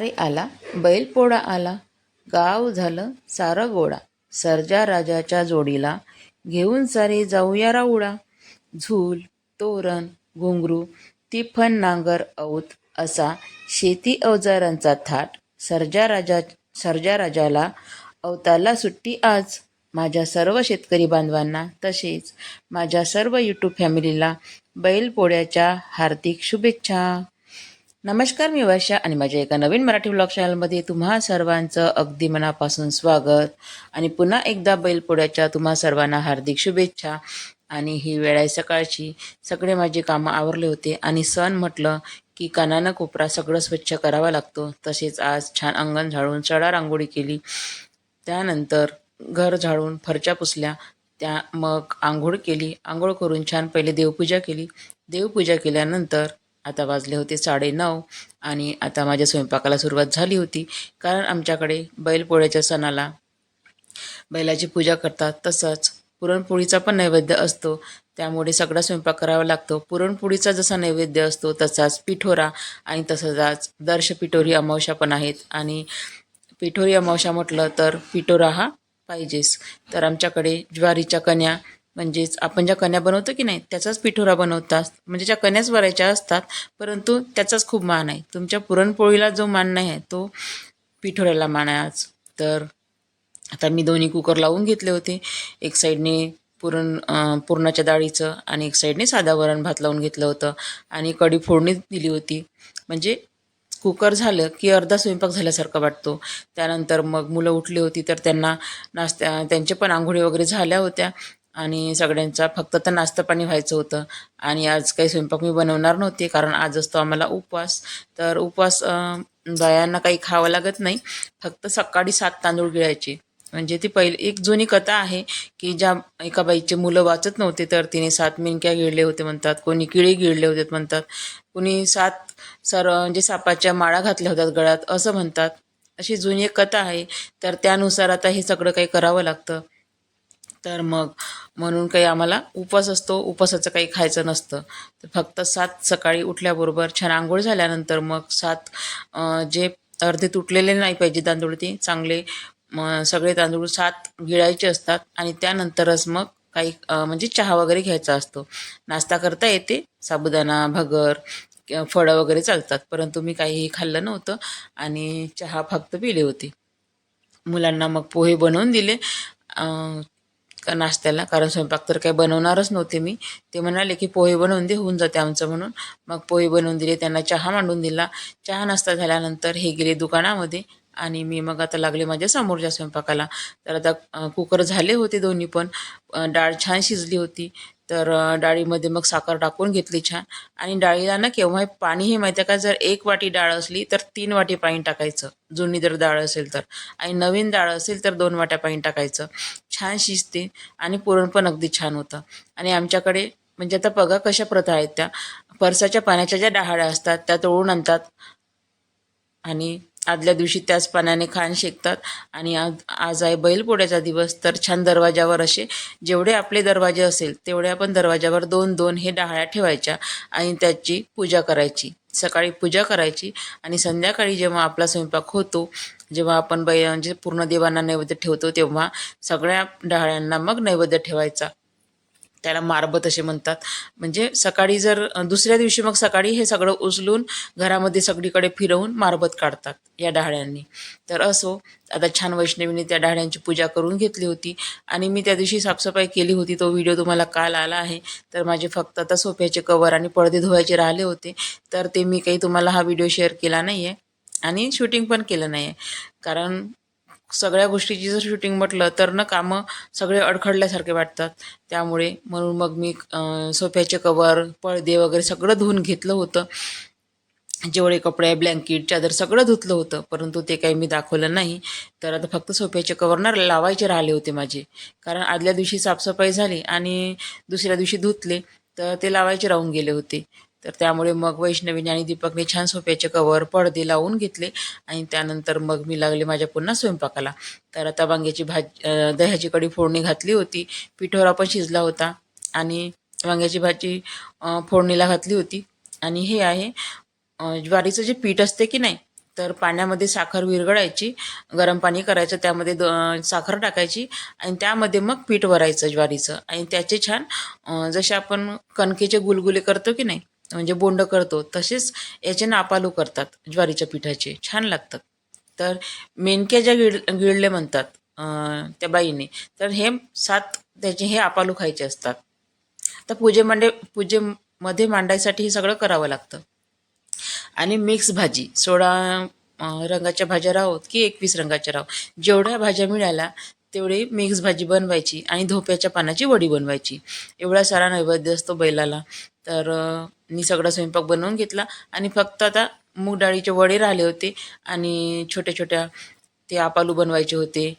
अरे आला बैलपोळा आला गाव झालं सारं गोळा सरजा राजाच्या जोडीला घेऊन सारे जाऊया राऊळा. झूल तोरण घुंगरू तिफन नांगर औत असा शेती अवजारांचा थाट सरजा राजा सरजा राजाला अवताला सुट्टी आज. माझ्या सर्व शेतकरी बांधवांना तसेच माझ्या सर्व यूट्यूब फॅमिलीला बैलपोळ्याच्या हार्दिक शुभेच्छा. नमस्कार मी वर्षा आणि माझ्या एका नवीन मराठी ब्लॉग चॅनलमध्ये तुम्हा सर्वांचं अगदी मनापासून स्वागत. आणि पुन्हा एकदा बैलपोळ्याच्या तुम्हा सर्वांना हार्दिक शुभेच्छा. आणि ही वेळ आहे सकाळची. सगळे माझे कामं आवरले होते आणि सण म्हटलं की कानानं कोपरा सगळं स्वच्छ करावा लागतो. तसेच आज छान अंगण झाडून सडा रांगोळी केली. त्यानंतर घर झाडून फरच्या पुसल्या. त्या मग आंघोळ केली. आंघोळ करून छान पहिले देवपूजा केली. देवपूजा केल्यानंतर आता वाजले होते साडेनऊ आणि आता माझ्या स्वयंपाकाला सुरुवात झाली होती. कारण आमच्याकडे बैलपोळ्याच्या सणाला बैलाची पूजा करतात. तसंच पुरणपोळीचा पण नैवेद्य असतो. त्यामुळे सगळा स्वयंपाक करावा लागतो. पुरणपोळीचा जसा नैवेद्य असतो तसाच पिठोरा आणि तसंच आज दर्श पिठोरी अमावस्या पण आहेत. आणि पिठोरी अमावस्या म्हटलं तर पिठोरा हा पाहिजेच. तर आमच्याकडे ज्वारीच्या कन्या म्हणजेच आपण ज्या कण्या बनवतो की नाही त्याचाच पिठोरा बनवतात. म्हणजे ज्या कण्याच भरायच्या असतात परंतु त्याचाच खूप मान आहे. तुमच्या पुरणपोळीला जो मान नाही आहे तो पिठोऱ्याला मान आहे आज. तर आता मी दोन्ही कुकर लावून घेतले होते. एक साईडने पुरण पुरणाच्या डाळीचं आणि एक साईडने साधा वरण भात लावून घेतलं होतं आणि कढी फोडणी दिली होती. म्हणजे कुकर झालं की अर्धा स्वयंपाक झाल्यासारखा वाटतो. त्यानंतर मग मुलं उठली होती तर त्यांना नाश्त्या त्यांचे पण आंघोळी वगैरे झाल्या होत्या. आणि सगळ्यांचा फक्त तर नाश्ता पाणी व्हायचं होतं. आणि आज काही स्वयंपाक मी बनवणार नव्हते कारण आज असतो आम्हाला उपवास. तर उपवास बायांना काही खावं लागत नाही. फक्त सकाळी सात तांदूळ गिळायचे. म्हणजे ती पहिली एक जुनी कथा आहे की ज्या एका बाईचे मुलं वाचत नव्हते तर तिने सात मिनक्या गिळले होते म्हणतात. कोणी किळे गिळले होते म्हणतात. कोणी सात सर म्हणजे सापाच्या माळा घातल्या होतात गळ्यात असं म्हणतात. अशी जुनी एक कथा आहे. तर त्यानुसार आता हे सगळं काही करावं लागतं. तर मग म्हणून काही आम्हाला उपवास असतो. उपवासाचं काही खायचं नसतं. तर फक्त सात सकाळी उठल्याबरोबर छान आंघोळ झाल्यानंतर मग सात जे अर्धे तुटलेले नाही पाहिजे तांदूळ ते चांगले म सगळे तांदूळ सात गिळायचे असतात आणि त्यानंतरच मग काही म्हणजे चहा वगैरे घ्यायचा असतो. नाश्ता करता येते. साबुदाणा भगर फळं वगैरे चालतात. परंतु मी काहीही खाल्लं नव्हतं आणि चहा फक्त पिले होते. मुलांना मग पोहे बनवून दिले. का नाश्त्याला कारण स्वयंपाक तर काही बनवणारच नव्हते मी. ते म्हणाले की पोहे बनवून दे होऊन जाते आमचं म्हणून. मग पोहे बनवून दिले त्यांना चहा मांडून दिला. चहा नाश्ता झाल्यानंतर हे गेले दुकानामध्ये आणि मी मग आता लागले माझ्या समोरच्या स्वयंपाकाला. तर आता कुकर झाले होते दोन्ही पण. डाळ छान शिजली होती. तर डाळीमध्ये मग साखर टाकून घेतली छान. आणि डाळीला ना केव्हाही पाणी हे माहिती आहे का? जर एक वाटी डाळ असली तर तीन वाटी पाणी टाकायचं. जुनी जर डाळ असेल तर. आणि नवीन डाळ असेल तर दोन वाट्या पाणी टाकायचं. छान शिजते आणि पुरण पण अगदी छान होतं. आणि आमच्याकडे म्हणजे आता बघा कशा प्रथा आहेत त्या. परसाच्या पाण्याच्या ज्या डहाळ्या असतात त्या तोडून आणतात. आणि आदल्या दिवशी त्याच पाण्याने खाण शेकतात. आणि आज आज आहे बैलपोळ्याचा दिवस तर छान दरवाजावर असे जेवढे आपले दरवाजे असेल तेवढे आपण दरवाजावर दोन दोन हे डहाळ्या ठेवायच्या आणि त्याची पूजा करायची. सकाळी पूजा करायची आणि संध्याकाळी जेव्हा आपला स्वयंपाक होतो जेव्हा आपण बै म्हणजे पूर्ण देवांना नैवेद्य ठेवतो तेव्हा सगळ्या डहाळ्यांना मग नैवेद्य ठेवायचा. त्याला मारबत असे म्हणतात. म्हणजे सकाळी जर दुसऱ्या दिवशी मग सकाळी हे सगळं उचलून घरामध्ये सगळीकडे फिरवून मारबत काढतात या डहाळ्यांनी. तर असो आता छान वैष्णवीने त्या डहाळ्यांची पूजा करून घेतली होती आणि मी त्या दिवशी साफसफाई केली होती. तो व्हिडिओ तुम्हाला काल आला आहे. तर माझे फक्त आता सोफ्याचे कवर आणि पडदे धुवायचे राहिले होते. तर ते मी काही तुम्हाला हा व्हिडिओ शेअर केला नाही आहे आणि शूटिंग पण केलं नाही आहे कारण सगळ्या गोष्टीची जर शूटिंग म्हटलं तर ना कामं सगळे अडखडल्यासारखे वाटतात. त्यामुळे म्हणून मग मी सोफ्याचे कवर पडदे वगैरे सगळं धुवून घेतलं होतं. जेवढे कपडे ब्लँकेट चादर सगळं धुतलं होतं परंतु ते काही मी दाखवलं नाही. तर आता फक्त सोफ्याचे कवर ना लावायचे राहिले होते माझे. कारण आदल्या दिवशी साफसफाई झाली आणि दुसऱ्या दिवशी धुतले तर ते लावायचे राहून गेले होते. तर त्यामुळे मग वैष्णवीने आणि दीपकने छान सोफ्याचे कवर पडदे लावून घेतले आणि त्यानंतर मग मी लागले माझ्या पुन्हा स्वयंपाकाला. तर आता वांग्याची भाजी दह्याची कडी फोडणी घातली होती. पिठोरा पण शिजला होता आणि वांग्याची भाजी फोडणीला घातली होती. आणि हे आहे ज्वारीचं जे पीठ असते की नाही तर पाण्यामध्ये साखर विरघळायची गरम पाणी करायचं त्यामध्ये द साखर टाकायची आणि त्यामध्ये मग पीठ भरायचं ज्वारीचं. आणि त्याचे छान जसे आपण कणकेचे गुलगुले करतो की नाही म्हणजे बोंड करतो तसेच याचे नापालू करतात ज्वारीच्या पिठाचे. छान लागतात. तर मेनक्या ज्या गिळ गिळले म्हणतात त्या बाईने तर हे सात त्याचे हे आपालू खायचे असतात. तर पूजे पूजेमध्ये मांडायसाठी हे सगळं करावं लागतं. आणि मिक्स भाजी सोळा रंगाच्या भाज्या राहोत की एकवीस रंगाच्या राहो जेवढ्या भाज्या मिळाल्या तेवढी मिक्स भाजी बनवायची आणि धोप्याच्या पानाची वडी बनवायची. एवढा सारा नैवेद्य असतो बैलाला. तर मी सगळा स्वयंपाक बनवून घेतला आणि फक्त आता मूग डाळीचे वडे राहिले होते आणि छोट्या छोट्या ते आपालू बनवायचे होते.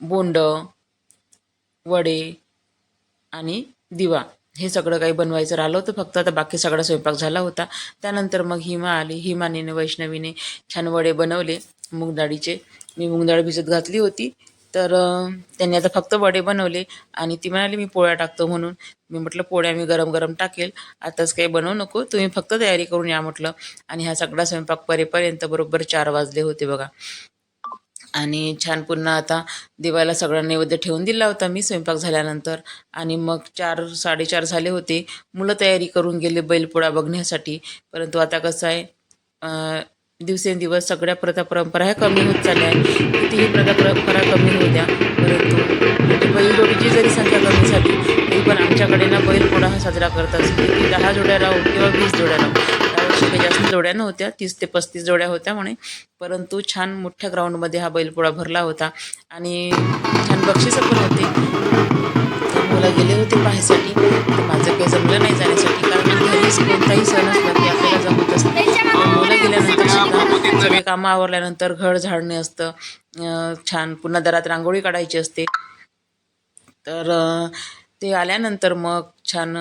बोंड वडे आणि दिवा. हे सगळं काही बनवायचं राहिलं होतं. फक्त आता बाकी सगळा स्वयंपाक झाला होता. त्यानंतर मग हिमा आली. हिमानीने वैष्णवीने छान वडे बनवले. मूग डाळीचे. मी मूग डाळ भिजत घातली होती. तर त्यांनी आता फक्त वडे बनवले आणि ती म्हणाली मी पोळ्या टाकतो म्हणून. मी म्हटलं पोळ्या मी गरम गरम टाकेल. आताच काही बनवू नको. तुम्ही फक्त तयारी करून या म्हटलं. आणि हा सगळा स्वयंपाक परेपर्यंत बरोबर चार वाजले होते बघा. आणि छान पुन्हा आता दिवायला सगळा नैवेद्य ठेवून दिला होता मी स्वयंपाक झाल्यानंतर. आणि मग चार साडेचार झाले होते. मुलं तयारी करून गेले बैलपोळा बघण्यासाठी. परंतु आता कसं आहे दिवसेंदिवस सगळ्या प्रथा परंपरा ह्या कमी होत चालल्या आहेत. कितीही प्रथा परंपरा कमी होऊ द्या परंतु बैलजोडीची जरी संख्या कमी झाली तरी पण आमच्याकडे ना बैलपोळा हा साजरा करत असतो की दहा जोड्या राहू किंवा वीस जोड्या राहू. त्यावर्षी काही जास्त जोड्या नव्हत्या तीस ते पस्तीस जोड्या होत्या म्हणे. परंतु छान मोठ्या ग्राउंडमध्ये हा बैलपोळा भरला होता. आणि छान बक्षिसं पण होते. मुलं गेले कामं आवरल्यानंतर घर झाडणे असतं. छान पुन्हा दरात रांगोळी काढायची असते. तर ते आल्यानंतर मग छान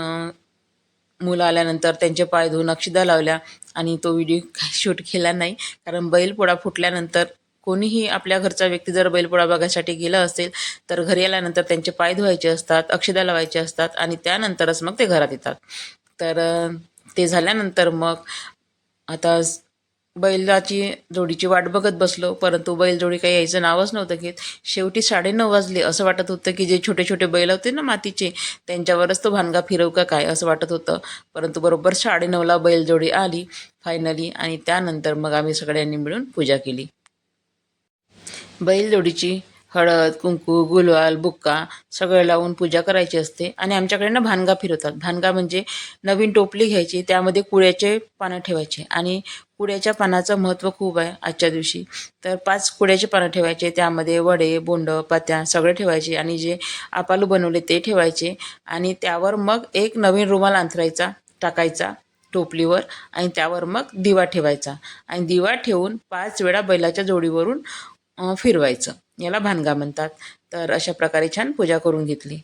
मुलं आल्यानंतर त्यांचे पाय धुवून अक्षिदा लावल्या आणि तो व्हिडिओ शूट केला नाही. कारण बैलपोळा फुटल्यानंतर कोणीही आपल्या घरचा व्यक्ती जर बैलपोळा बघायसाठी गेला असेल तर घरी आल्यानंतर त्यांचे पाय धुवायचे असतात अक्षदा लावायचे असतात आणि त्यानंतरच मग ते घरात येतात. तर ते झाल्यानंतर मग आता बैलाची जोडीची वाट बघत बसलो परंतु बैलजोडी काही यायचं नावच नव्हतं घेत. शेवटी साडेनऊ वाजले. असं वाटत होतं की जे छोटे छोटे बैल होते ना मातीचे त्यांच्यावरच तो भानगा फिरव का काय? असं वाटत होतं. परंतु बरोबर साडेनऊला बैलजोडी आली फायनली आणि त्यानंतर मग आम्ही सगळ्यांनी मिळून पूजा केली. बैलजोडीची हळद कुंकू गुलवाल बुक्का सगळं लावून पूजा करायची असते. आणि आमच्याकडे ना भानगा फिरवतात. भानगा म्हणजे नवीन टोपली घ्यायची त्यामध्ये कुळ्याचे पानं ठेवायचे. आणि कुड्याच्या पानाचं महत्त्व खूप आहे आजच्या दिवशी. तर पाच कुड्याचे पानं ठेवायचे त्यामध्ये वडे बोंड पात्या सगळे ठेवायचे आणि जे आपालू बनवले ते ठेवायचे. आणि त्यावर मग एक नवीन रुमाल अंथरायचा टाकायचा टोपलीवर आणि त्यावर मग दिवा ठेवायचा. आणि दिवा ठेवून पाच वेळा बैलाच्या जोडीवरून फिरवायचं. याला भानगा म्हणतात. तर अशा प्रकारे छान पूजा करून घेतली.